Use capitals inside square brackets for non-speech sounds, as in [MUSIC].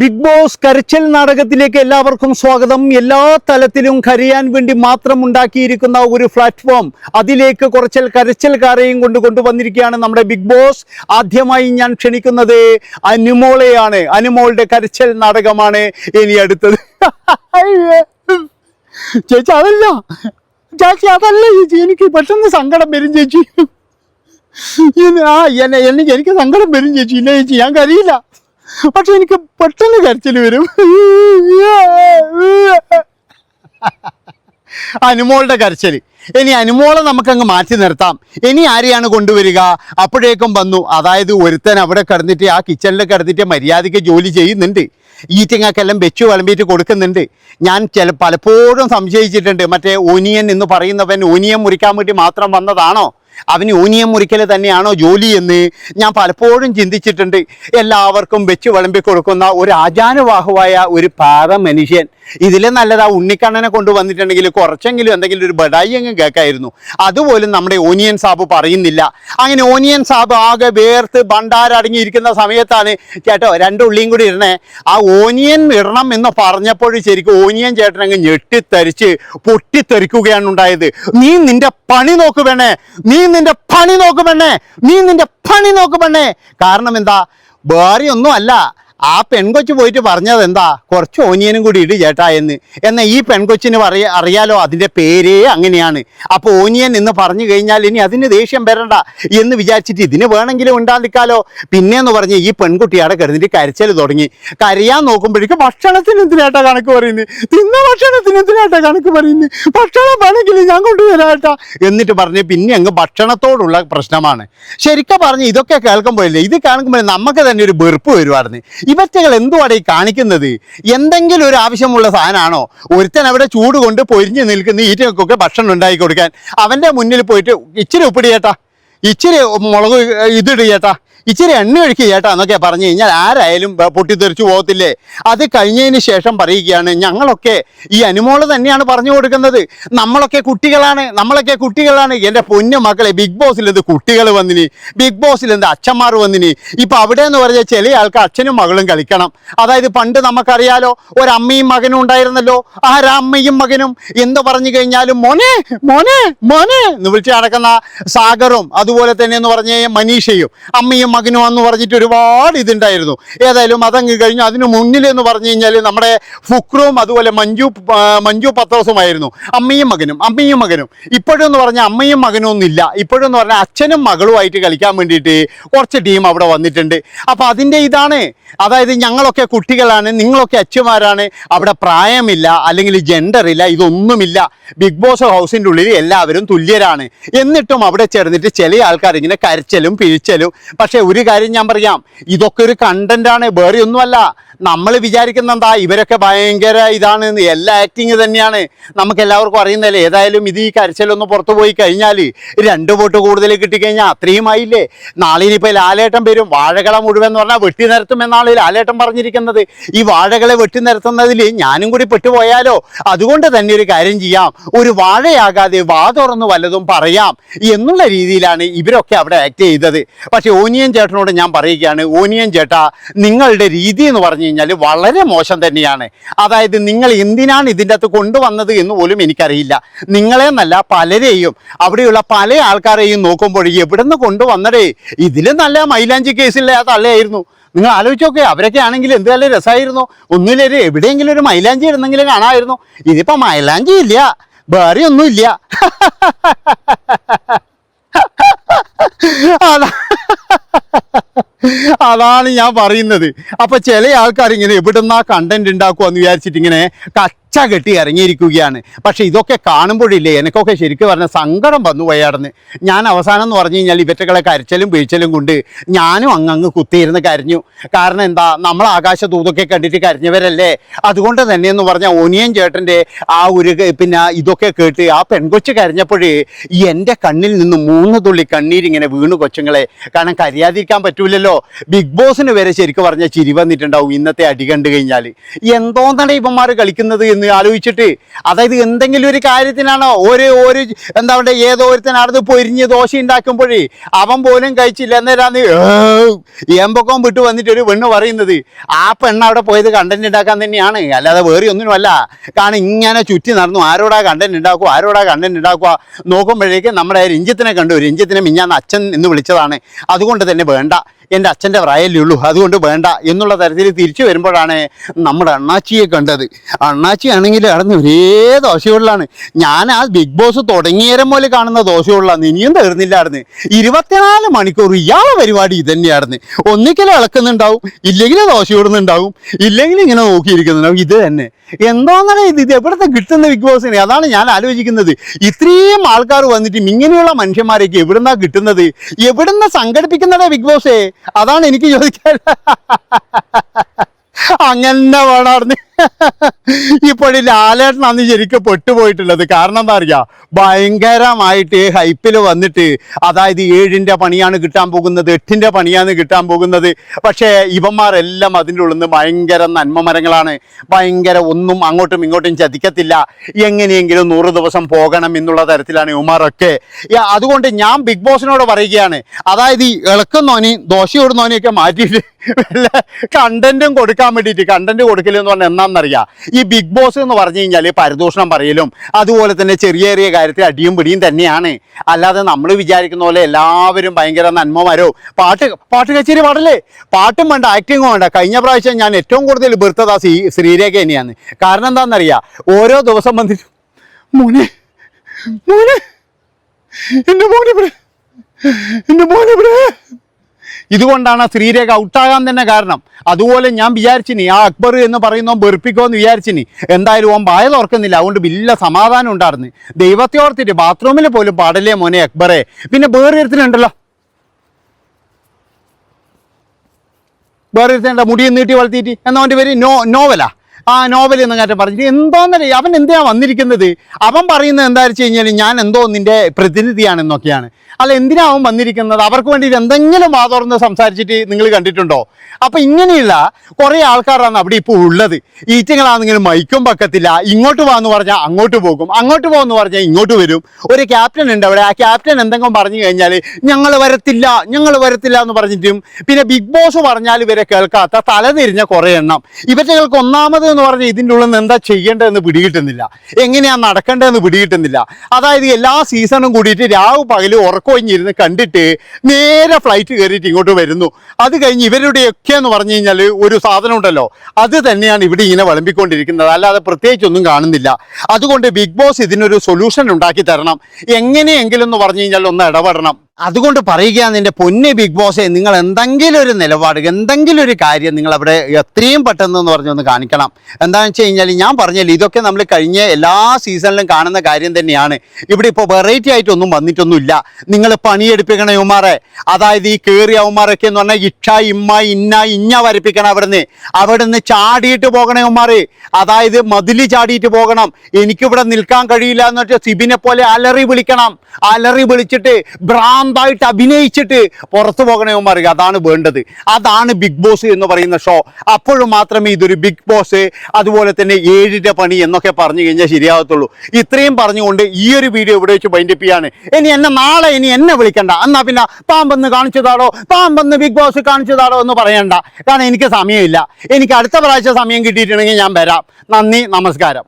Big boss കരച്ചൽ നാടകത്തിലേക്ക് എല്ലാവർക്കും സ്വാഗതം. എല്ലാ തലത്തിലും കരയാൻ വേണ്ടി മാത്രം ഉണ്ടാക്കിയിരിക്കുന്ന ഒരു പ്ലാറ്റ്ഫോം അതിലേക്ക് കുറച്ചൽ കരച്ചൽക്കാരെയും കൊണ്ട് കൊണ്ടുവന്നിരിക്കുകയാണ് നമ്മുടെ ബിഗ് ബോസ്. ആദ്യമായി ഞാൻ ക്ഷണിക്കുന്നത് അനുമോളെയാണ്. അനുമോളുടെ കരച്ചൽ നാടകമാണ് ഇനി അടുത്തത്. [LAUGHS] ചേച്ചി അതല്ല. ചേച്ചി അതല്ല ചേച്ചി. എനിക്ക് പെട്ടെന്ന് സങ്കടം വരും ചേച്ചി. ആ എന്നെ എനിക്ക് സങ്കടം വരും ചേച്ചി. ഇല്ല ചേച്ചി ഞാൻ കരയില്ല. പക്ഷെ എനിക്ക് പെട്ടെന്ന് കരച്ചിൽ വരും. അനുമോളുടെ കരച്ചിൽ ഇനി അനുമോളെ നമുക്കങ്ങ് മാറ്റി നിർത്താം. ഇനി ആരെയാണ് കൊണ്ടുവരിക? അപ്പോഴേക്കും വന്നു. അതായത് ഒരുത്തൻ അവിടെ കിടന്നിട്ട് ആ കിച്ചണിൽ കിടന്നിട്ട് മര്യാദയ്ക്ക് ജോലി ചെയ്യുന്നുണ്ട്. ഈറ്റിങ്ങക്കെല്ലാം വെച്ചു വിളമ്പിയിട്ട് കൊടുക്കുന്നുണ്ട്. ഞാൻ ചില പലപ്പോഴും സംശയിച്ചിട്ടുണ്ട്. മറ്റേ ഓനിയൻ എന്ന് പറയുന്നവൻ ഓനിയൻ മുറിക്കാൻ വേണ്ടി മാത്രം വന്നതാണോ? അവന് ഊനിയം മുറിക്കൽ തന്നെയാണോ ജോലി എന്ന് ഞാൻ പലപ്പോഴും ചിന്തിച്ചിട്ടുണ്ട്. എല്ലാവർക്കും വെച്ച് വിളമ്പി കൊടുക്കുന്ന ഒരു ആചാരവാഹുവായ ഒരു പാത മനുഷ്യൻ. ഇതിലെ നല്ലതാ ഉണ്ണിക്കണ്ണനെ കൊണ്ടുവന്നിട്ടുണ്ടെങ്കിൽ കുറച്ചെങ്കിലും എന്തെങ്കിലും ഒരു ബഡായി അങ്ങ് കേൾക്കായിരുന്നു അതുപോലും നമ്മുടെ ഓനിയൻ സാബ് പറയുന്നില്ല. അങ്ങനെ ഓനിയൻ സാബ് ആകെ വേർത്ത് ഭണ്ടാരടങ്ങിയിരിക്കുന്ന സമയത്താണ് ചേട്ടോ രണ്ട് ഉള്ളിയും കൂടി ഇടണേ. ആ ഓനിയൻ ഇടണം എന്ന് പറഞ്ഞപ്പോൾ ശരിക്കും ഓനിയൻ ചേട്ടൻ അങ്ങ് ഞെട്ടിത്തരിച്ച് പൊട്ടിത്തെറിക്കുകയാണ് ഉണ്ടായത്. നീ നിന്റെ പണി നോക്കുവേണേ നീ നിന്റെ പണി നോക്കുമെണ്ണേ. നീ നിന്റെ പണി നോക്കുമെണ്ണേ. കാരണം എന്താ? വേറെ ഒന്നും അല്ല. ആ പെൺകൊച്ച് പോയിട്ട് പറഞ്ഞത് എന്താ? കുറച്ച് ഓനിയനും കൂടി ഇട് ചേട്ടാ എന്ന്. എന്നാൽ ഈ പെൺകൊച്ചിന് പറയ അറിയാലോ അതിന്റെ പേരേ അങ്ങനെയാണ്. അപ്പോൾ ഓനിയൻ എന്ന് പറഞ്ഞു കഴിഞ്ഞാൽ ഇനി അതിന് ദേഷ്യം വരണ്ട എന്ന് വിചാരിച്ചിട്ട് ഇതിന് വേണമെങ്കിലും ഉണ്ടാതിക്കാലോ പിന്നെയെന്ന് പറഞ്ഞ് ഈ പെൺകുട്ടി അവിടെ കിടന്നിട്ട് കരച്ചൽ തുടങ്ങി. കരയാൻ നോക്കുമ്പോഴേക്കും ഭക്ഷണത്തിന് എന്തിനാട്ടാ കണക്ക് പറയുന്നത് തിന്ന ഭക്ഷണത്തിന് എന്തിനാട്ടാ കണക്ക് പറയുന്നത് ഭക്ഷണം വേണമെങ്കിൽ ഞാൻ കൊണ്ടുവരാട്ടാ എന്നിട്ട് പറഞ്ഞ് പിന്നെ അങ്ങ് ഭക്ഷണത്തോടുള്ള പ്രശ്നമാണ്. ശരിക്കും പറഞ്ഞ് ഇതൊക്കെ കേൾക്കുമ്പോഴല്ലേ ഇത് കാണുമ്പോൾ നമുക്ക് തന്നെ ഒരു വെറുപ്പ് വരുവായിരുന്നു. ഇവറ്റകൾ എന്തുവാണ് ഈ കാണിക്കുന്നത്? എന്തെങ്കിലും ഒരു ആവശ്യമുള്ള സാധനമാണോ? ഒരുത്തൻ അവിടെ ചൂട് കൊണ്ട് പൊരിഞ്ഞു നിൽക്കുന്ന ഈറ്റകൾക്കൊക്കെ ഭക്ഷണം ഉണ്ടാക്കി കൊടുക്കാൻ. അവന്റെ മുന്നിൽ പോയിട്ട് ഇച്ചിരി ഉപ്പിടി ചേട്ടാ. ഇച്ചിരി മുളക് ഇതിട് ചേട്ടാ. ഇച്ചിരി എണ്ണ ഒഴുക്കി ചേട്ടാ എന്നൊക്കെ പറഞ്ഞു കഴിഞ്ഞാൽ ആരായാലും പൊട്ടിത്തെറിച്ചു പോകത്തില്ലേ? അത് കഴിഞ്ഞതിന് ശേഷം പറയുകയാണ് ഞങ്ങളൊക്കെ ഈ അനുമോൾ തന്നെയാണ് പറഞ്ഞു കൊടുക്കുന്നത്. നമ്മളൊക്കെ കുട്ടികളാണ് നമ്മളൊക്കെ കുട്ടികളാണ്. എന്റെ പൊന്നു മക്കളെ ബിഗ് ബോസിൽ എന്ത് കുട്ടികൾ വന്നിനി? ബിഗ് ബോസിൽ എന്ത് അച്ഛന്മാർ വന്നിനി? ഇപ്പം അവിടെ എന്ന് പറഞ്ഞാൽ ചില ആൾക്ക് അച്ഛനും മകളും കളിക്കണം. അതായത് പണ്ട് നമുക്കറിയാലോ ഒരമ്മയും മകനും ഉണ്ടായിരുന്നല്ലോ. ആ ഒരമ്മയും മകനും? എന്ത് പറഞ്ഞു കഴിഞ്ഞാലും മോനെ മോനെ മോനെ എന്ന് വിളിച്ച് നടക്കുന്ന സാഗറും അതുപോലെ തന്നെ എന്ന് പറഞ്ഞ മനീഷയും അമ്മയും മകനും എന്ന് പറഞ്ഞിട്ട് ഒരുപാട് ഇതുണ്ടായിരുന്നു. ഏതായാലും അതങ്ങ് കഴിഞ്ഞു. അതിന് മുന്നിൽ എന്ന് പറഞ്ഞു കഴിഞ്ഞാൽ നമ്മുടെ ഫുക്രും അതുപോലെ മഞ്ജു മഞ്ജു പത്രോസുമായിരുന്നു. അമ്മയും മകനും അമ്മയും മകനും. ഇപ്പോഴും എന്ന് പറഞ്ഞാൽ അമ്മയും മകനും ഒന്നുമില്ല ഇപ്പോഴും എന്ന് പറഞ്ഞാൽ അച്ഛനും മകളുമായിട്ട് കളിക്കാൻ വേണ്ടിയിട്ട് കുറച്ച് ടീം അവിടെ വന്നിട്ടുണ്ട്. അപ്പോൾ അതിന്റെ ഇതാണ്. അതായത് ഞങ്ങളൊക്കെ കുട്ടികളാണ് നിങ്ങളൊക്കെ അച്ഛന്മാരാണ്. അവിടെ പ്രായമില്ല അല്ലെങ്കിൽ ജെൻഡർ ഇല്ല ഇതൊന്നുമില്ല. ബിഗ് ബോസ് ഹൗസിന്റെ ഉള്ളിൽ എല്ലാവരും തുല്യരാണ്. എന്നിട്ടും അവിടെ ചേർന്നിട്ട് ചില ആൾക്കാർ ഇങ്ങനെ കരച്ചലും പിഴിച്ചലും പക്ഷേ ഒരു കാര്യം ഞാൻ പറയാം. ഇതൊക്കെ ഒരു കണ്ടന്റാണ് വേറെ ഒന്നുമല്ല നമ്മൾ വിചാരിക്കുന്ന എന്താ? ഇവരൊക്കെ ഭയങ്കര ഇതാണ്. എല്ലാ ആക്ടിങ് തന്നെയാണ്. നമുക്ക് എല്ലാവർക്കും അറിയുന്നതല്ലേ? ഏതായാലും ഇത് ഈ കരച്ചിലൊന്ന് പുറത്തു പോയി കഴിഞ്ഞാൽ രണ്ട് വോട്ട് കൂടുതൽ കിട്ടിക്കഴിഞ്ഞാൽ അത്രയും ആയില്ലേ? നാളെ ഇനിയിപ്പോൾ ലാലേട്ടൻ വരും. വാഴകള മുഴുവൻ എന്ന് പറഞ്ഞാൽ വെട്ടി നിരത്തുമെന്നാണ് ലാലേട്ടൻ പറഞ്ഞിരിക്കുന്നത്. ഈ വാഴകളെ വെട്ടി നിരത്തുന്നതിൽ ഞാനും കൂടി പെട്ടുപോയാലോ? അതുകൊണ്ട് തന്നെ ഒരു കാര്യം ചെയ്യാം. ഒരു വാഴയാകാതെ വാ തുറന്ന് വല്ലതും പറയാം എന്നുള്ള രീതിയിലാണ് ഇവരൊക്കെ അവിടെ ആക്ട് ചെയ്തത്. പക്ഷേ ഓനിയൻ ചേട്ടനോട് ഞാൻ പറയുകയാണ്. ഓനിയൻ ചേട്ടാ നിങ്ങളുടെ രീതി എന്ന് പറഞ്ഞു കഴിഞ്ഞാൽ വളരെ മോശം തന്നെയാണ്. അതായത് നിങ്ങൾ എന്തിനാണ് ഇതിന്റെ അകത്ത് കൊണ്ടുവന്നത് എന്ന് പോലും എനിക്കറിയില്ല. നിങ്ങളെന്നല്ല പലരെയും അവിടെയുള്ള പല ആൾക്കാരെയും നോക്കുമ്പോൾ എവിടുന്ന് കൊണ്ടുവന്നടേ ഇതിലും നല്ല മൈലാഞ്ചി കേസിലെ ആ തള്ളയായിരുന്നു. നിങ്ങൾ ആലോചിച്ച് നോക്കുക അവരൊക്കെ ആണെങ്കിൽ എന്ത് നല്ല രസമായിരുന്നു. ഒന്നുമില്ല എവിടെയെങ്കിലും ഒരു മൈലാഞ്ചി ഇടുന്നെങ്കിലും കാണാമായിരുന്നു. ഇതിപ്പോൾ മൈലാഞ്ചി ഇല്ല വേറെ ഒന്നുമില്ല [LAUGHS] അതാ അതാണ് ഞാൻ പറയുന്നത്. അപ്പൊ ചില ആൾക്കാർ ഇങ്ങനെ എവിടുന്നാ കണ്ടന്റ് ഉണ്ടാക്കുക എന്ന് വിചാരിച്ചിട്ട് ഇങ്ങനെ കച്ച കെട്ടി ഇറങ്ങിയിരിക്കുകയാണ്. പക്ഷെ ഇതൊക്കെ കാണുമ്പോഴില്ലേ എനിക്കൊക്കെ ശരിക്കും പറഞ്ഞ സങ്കടം വന്നു പോയാടന്ന്. ഞാൻ അവസാനം എന്ന് പറഞ്ഞു കഴിഞ്ഞാൽ ഇവറ്റകളെ കരച്ചലും വീഴ്ചലും കൊണ്ട് ഞാനും അങ്ങങ്ങ് കുത്തിയിരുന്ന് കരഞ്ഞു. കാരണം എന്താ? നമ്മൾ ആകാശ ദൂതൊക്കെ കണ്ടിട്ട് കരഞ്ഞവരല്ലേ? അതുകൊണ്ട് തന്നെ എന്ന് പറഞ്ഞാൽ ഒനിയൻ ചേട്ടന്റെ ആ ഒരു പിന്നെ ഇതൊക്കെ കേട്ട് ആ പെൺകൊച്ച് കരഞ്ഞപ്പോഴേ എന്റെ കണ്ണിൽ നിന്ന് മൂന്ന് തുള്ളി കണ്ണീരിങ്ങനെ വീണു കൊച്ചുങ്ങളെ. കാരണം കരയാതിരിക്കാൻ പറ്റൂലല്ലോ. ബിഗ് ബോസിന് വരെ ശരിക്കും പറഞ്ഞാൽ ചിരി വന്നിട്ടുണ്ടാവും ഇന്നത്തെ അടി കണ്ടു കഴിഞ്ഞാൽ എന്തോന്നാണ് ഇവന്മാർ കളിക്കുന്നത് എന്ന് എന്ന് ആലോചിച്ചിട്ട്. അതായത് എന്തെങ്കിലും ഒരു കാര്യത്തിനാണോ ഒരു ഒരു എന്താ പറയുക ഏതോ ഒരുത്തൻ അടുത്ത് പൊരിഞ്ഞ് ദോശ ഉണ്ടാക്കുമ്പോഴേ അവൻ പോലും കഴിച്ചില്ല. എന്നേരാന്ന് ഏമ്പൊക്കം വിട്ട് വന്നിട്ട് ഒരു പെണ്ണ് പറയുന്നത്. ആ പെണ്ണ് അവിടെ പോയത് കണ്ടന്റ് ഉണ്ടാക്കാൻ തന്നെയാണ്. അല്ലാതെ വേറെ ഒന്നിനുമല്ല. കാരണം ഇങ്ങനെ ചുറ്റി നടന്നു. ആരോടാ കണ്ടന്റ് ഉണ്ടാക്കുക? ആരോടാ കണ്ടന്റ് ഉണ്ടാക്കുക? നോക്കുമ്പോഴേക്കും നമ്മുടെ രഞ്ജിത്തിനെ കണ്ടു. രഞ്ജിത്തിനെ മിഞ്ഞാന്ന് അച്ഛൻ എന്ന് വിളിച്ചതാണ്. അതുകൊണ്ട് തന്നെ വേണ്ട. എന്റെ അച്ഛന്റെ പ്രായമല്ലേ ഉള്ളൂ. അതുകൊണ്ട് വേണ്ട എന്നുള്ള തരത്തിൽ തിരിച്ചു വരുമ്പോഴാണ് നമ്മുടെ അണ്ണാച്ചിയെ കണ്ടത്. അണ്ണാച്ചി ആണെങ്കിൽ അടന്ന് ഒരേ ദോശയുള്ളാണ്. ഞാൻ ആ ബിഗ് ബോസ് തുടങ്ങിയേരം പോലെ കാണുന്ന ദോശയുള്ളാന്ന് ഇനിയും തീർന്നില്ലായിരുന്നു. ഇരുപത്തിനാല് മണിക്കൂർ ഇയാളെ പരിപാടി ഇത് തന്നെയായിരുന്നു ഒന്നിക്കൽ ഇളക്കുന്നുണ്ടാവും ഇല്ലെങ്കിൽ ദോശ ഇടുന്നുണ്ടാവും ഇല്ലെങ്കിൽ ഇങ്ങനെ നോക്കിയിരിക്കുന്നുണ്ടാവും. ഇത് തന്നെ. എന്തോന്നാണ് ഇത്? ഇത് എവിടുത്തെ കിട്ടുന്ന ബിഗ് ബോസിനെ? അതാണ് ഞാൻ ആലോചിക്കുന്നത്. ഇത്രയും ആൾക്കാർ വന്നിട്ടും ഇങ്ങനെയുള്ള മനുഷ്യന്മാരേക്ക് എവിടുന്നാ കിട്ടുന്നത്? എവിടുന്ന സംഘടിപ്പിക്കുന്നതാ ബിഗ് ബോസേ? അതാണ് എനിക്ക് ചോദിക്കാൻ. അങ്ങനെ വേണമായിരുന്നു [LAUGHS] ഇപ്പോഴി ലാലേട്ടനാണ് ശരിക്കും പെട്ടുപോയിട്ടുള്ളത് കാരണം എന്താ പറയുക ഭയങ്കരമായിട്ട് ഹൈപ്പിൽ വന്നിട്ട് അതായത് ഏഴിന്റെ പണിയാണ് കിട്ടാൻ പോകുന്നത് എട്ടിന്റെ പണിയാണ് കിട്ടാൻ പോകുന്നത്. പക്ഷേ ഇവന്മാരെല്ലാം അതിന്റെ ഉള്ളിൽ നിന്ന് ഭയങ്കര നന്മ മരങ്ങളാണ് ഭയങ്കര ഒന്നും അങ്ങോട്ടും ഇങ്ങോട്ടും ചതിക്കത്തില്ല. എങ്ങനെയെങ്കിലും നൂറ് ദിവസം പോകണം എന്നുള്ള തരത്തിലാണ് ഇവന്മാരൊക്കെ. അതുകൊണ്ട് ഞാൻ ബിഗ് ബോസിനോട് പറയുകയാണ്. അതായത് ഈ ഇളക്കുന്നോനെയും ദോശയിടുന്നോനെയൊക്കെ മാറ്റിയിട്ട് വല്ല കണ്ടന്റും കൊടുക്കാൻ വേണ്ടിയിട്ട് കണ്ടന്റ് കൊടുക്കില്ലെന്ന് പറഞ്ഞാൽ എന്നാന്നറിയാം ഈ ബിഗ് ബോസ് എന്ന് പറഞ്ഞു കഴിഞ്ഞാൽ പരിദോഷണം പറയലും അതുപോലെ തന്നെ ചെറിയ ചെറിയ കാര്യത്തിൽ അടിയും പിടിയും തന്നെയാണ്. അല്ലാതെ നമ്മൾ വിചാരിക്കുന്ന പോലെ എല്ലാവരും ഭയങ്കര നന്മമാരോ? പാട്ട് പാട്ട് കച്ചേരി പാടല്ലേ? പാട്ടും വേണ്ട ആക്ടിങ്ങും വേണ്ട. കഴിഞ്ഞ പ്രാവശ്യം ഞാൻ ഏറ്റവും കൂടുതൽ ബെർത്തത് ശ്രീ ശ്രീരേഖ തന്നെയാണ്. കാരണം എന്താണെന്നറിയാം? ഓരോ ദിവസം വന്നിട്ട് മോനെ മോനെ എന്റെ മോനെ എന്റെ മോനെ ഇതുകൊണ്ടാണ് ശ്രീരേഖ ഔട്ടാകാൻ തന്നെ കാരണം. അതുപോലെ ഞാൻ വിചാരിച്ചിനി ആ അക്ബർ എന്ന് പറയുന്നവൻ വെറുപ്പിക്കുമെന്ന് വിചാരിച്ചിനി. എന്തായാലും ഓൻ വായ തുറക്കുന്നില്ല അതുകൊണ്ട് വലിയ സമാധാനം ഉണ്ടായിരുന്നു. ദൈവത്തെ ഓർത്തിട്ട് ബാത്റൂമിൽ പോലും പാടല്ലേ മോനെ അക്ബറെ? പിന്നെ വേറെ ഒരുത്തിനുണ്ടല്ലോ. വേറെ ഒരുത്തനുണ്ട്? മുടിയും നീട്ടി വളർത്തിയിട്ട്. എന്നാ അവന്റെ പേര്? നോ നോവലാ? ആ നോവൽ എന്ന് കാര്യം പറഞ്ഞിട്ട് എന്തോന്നല്ലേ അവൻ എന്തിനാ വന്നിരിക്കുന്നത്? അവൻ പറയുന്നത് എന്താ വെച്ച് കഴിഞ്ഞാൽ ഞാൻ എന്തോ നിന്റെ പ്രതിനിധിയാണെന്നൊക്കെയാണ്. അല്ല എന്തിനാ അവൻ വന്നിരിക്കുന്നത്? അവർക്ക് വേണ്ടിയിട്ട് എന്തെങ്കിലും വാതോർന്ന് സംസാരിച്ചിട്ട് നിങ്ങൾ കണ്ടിട്ടുണ്ടോ? അപ്പൊ ഇങ്ങനെയുള്ള കുറേ ആൾക്കാരാണ് അവിടെ ഇപ്പോൾ ഉള്ളത്. ഈറ്റങ്ങളാണെങ്കിലും മൈക്കും പക്കത്തില്ല. ഇങ്ങോട്ട് പോകാന്ന് പറഞ്ഞാൽ അങ്ങോട്ട് പോകും. അങ്ങോട്ട് പോകുമെന്ന് പറഞ്ഞാൽ ഇങ്ങോട്ട് വരും. ഒരു ക്യാപ്റ്റൻ ഉണ്ട് അവിടെ. ആ ക്യാപ്റ്റൻ എന്തെങ്കിലും പറഞ്ഞു കഴിഞ്ഞാൽ ഞങ്ങൾ വരത്തില്ല ഞങ്ങൾ വരത്തില്ല എന്ന് പറഞ്ഞിട്ടും പിന്നെ ബിഗ് ബോസ് പറഞ്ഞാൽ ഇവരെ കേൾക്കാത്ത തലതിരിഞ്ഞ കുറേ എണ്ണം. ഇവറ്റകൾക്ക് ഒന്നാമത് എന്ന് പറഞ്ഞാൽ ഇതിന്റെ ഉള്ളിൽ നിന്ന് എന്താ ചെയ്യേണ്ടതെന്ന് പിടികിട്ടുന്നില്ല. എങ്ങനെയാണ് നടക്കേണ്ടതെന്ന് പിടികിട്ടുന്നില്ല. അതായത് എല്ലാ സീസണും കൂടിയിട്ട് രാവ് പകൽ ഉറക്കൊഴിഞ്ഞിരുന്ന് കണ്ടിട്ട് നേരെ ഫ്ലൈറ്റ് കയറിയിട്ട് ഇങ്ങോട്ട് വരുന്നു. അത് കഴിഞ്ഞ് ഇവരുടെയൊക്കെ എന്ന് പറഞ്ഞു കഴിഞ്ഞാൽ ഒരു സാധനം ഉണ്ടല്ലോ. അത് തന്നെയാണ് ഇവിടെ ഇങ്ങനെ വിളമ്പിക്കൊണ്ടിരിക്കുന്നത്. അല്ലാതെ പ്രത്യേകിച്ചൊന്നും കാണുന്നില്ല. അതുകൊണ്ട് ബിഗ് ബോസ് ഇതിനൊരു സൊല്യൂഷൻ ഉണ്ടാക്കി തരണം. എങ്ങനെയെങ്കിലും എന്ന് പറഞ്ഞു കഴിഞ്ഞാൽ ഒന്ന് ഇടപെടണം. അതുകൊണ്ട് പറയുകയാണ് എന്റെ പൊന്നെ ബിഗ് ബോസെ നിങ്ങൾ എന്തെങ്കിലും ഒരു നിലപാട് എന്തെങ്കിലും ഒരു കാര്യം നിങ്ങൾ അവിടെ എത്രയും പെട്ടെന്ന് എന്ന് പറഞ്ഞൊന്ന് കാണിക്കണം. എന്താണെന്ന് വെച്ച് കഴിഞ്ഞാൽ ഞാൻ പറഞ്ഞല്ലോ ഇതൊക്കെ നമ്മൾ കഴിഞ്ഞ എല്ലാ സീസണിലും കാണുന്ന കാര്യം തന്നെയാണ്. ഇവിടെ ഇപ്പോൾ വെറൈറ്റി ആയിട്ടൊന്നും വന്നിട്ടൊന്നുമില്ല. നിങ്ങൾ പണിയെടുപ്പിക്കണം യുമാറെ അതായത് ഈ കയറിയ യവന്മാരൊക്കെ എന്ന് പറഞ്ഞാൽ ഇക്ഷ ഇമ്മ ഇന്ന ഇഞ്ഞ വരപ്പിക്കണം അവിടുന്ന്. അവിടുന്ന് ചാടിയിട്ട് പോകണം യവന്മാർ അതായത് മതിൽ ചാടിയിട്ട് പോകണം. എനിക്കിവിടെ നിൽക്കാൻ കഴിയില്ല എന്ന് വെച്ചാൽ സിബിനെ പോലെ അലറി വിളിക്കണം. അലറി വിളിച്ചിട്ട് ഭ്രാന്തായിട്ട് അഭിനയിച്ചിട്ട് പുറത്തു പോകണവന്മാർ അതാണ് വേണ്ടത്. അതാണ് ബിഗ് ബോസ് എന്ന് പറയുന്ന ഷോ അപ്പോഴും മാത്രമേ ഇതൊരു ബിഗ് ബോസ് അതുപോലെ തന്നെ ഏഴിന്റെ പണി എന്നൊക്കെ പറഞ്ഞു കഴിഞ്ഞാൽ ശരിയാകത്തുള്ളൂ. ഇത്രയും പറഞ്ഞുകൊണ്ട് ഈ ഒരു വീഡിയോ ഇവിടെ വെച്ച് ബൈൻഡപ്പ് ചെയ്യാണ്. ഇനി എന്നെ നാളെ ഇനി എന്നെ വിളിക്കണ്ട. എന്നാ പിന്നെ പാമ്പെന്ന് കാണിച്ചതാടോ പാമ്പെന്ന് ബിഗ് ബോസ് കാണിച്ചതാടോ എന്ന് പറയണ്ട. കാരണം എനിക്ക് സമയമില്ല. എനിക്ക് അടുത്ത പ്രാവശ്യം സമയം കിട്ടിയിട്ടുണ്ടെങ്കിൽ ഞാൻ വരാം. നന്ദി നമസ്കാരം.